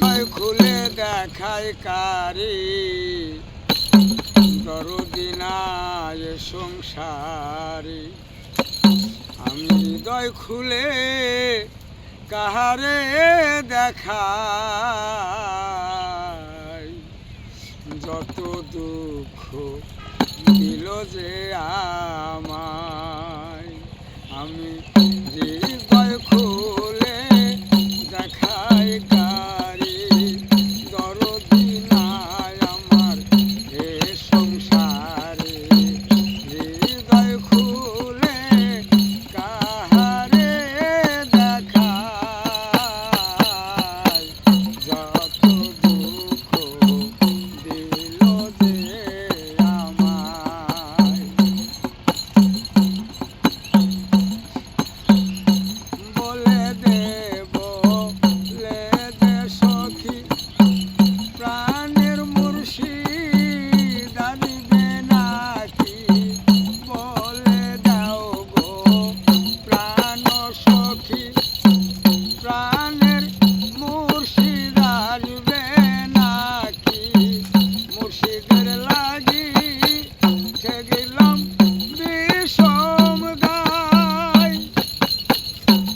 খুলে দেখায় কারি। দরদিনায় সংসারি। আমি হৃদয় খুলে কাহারে দেখা যত দুঃখ দিল যে আমায়, আমি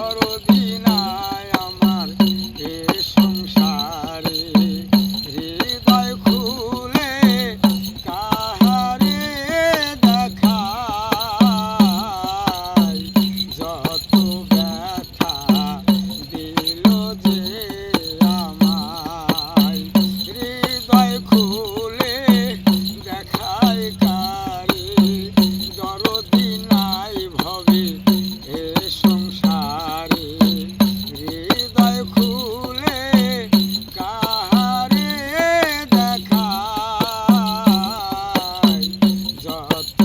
করো बहुत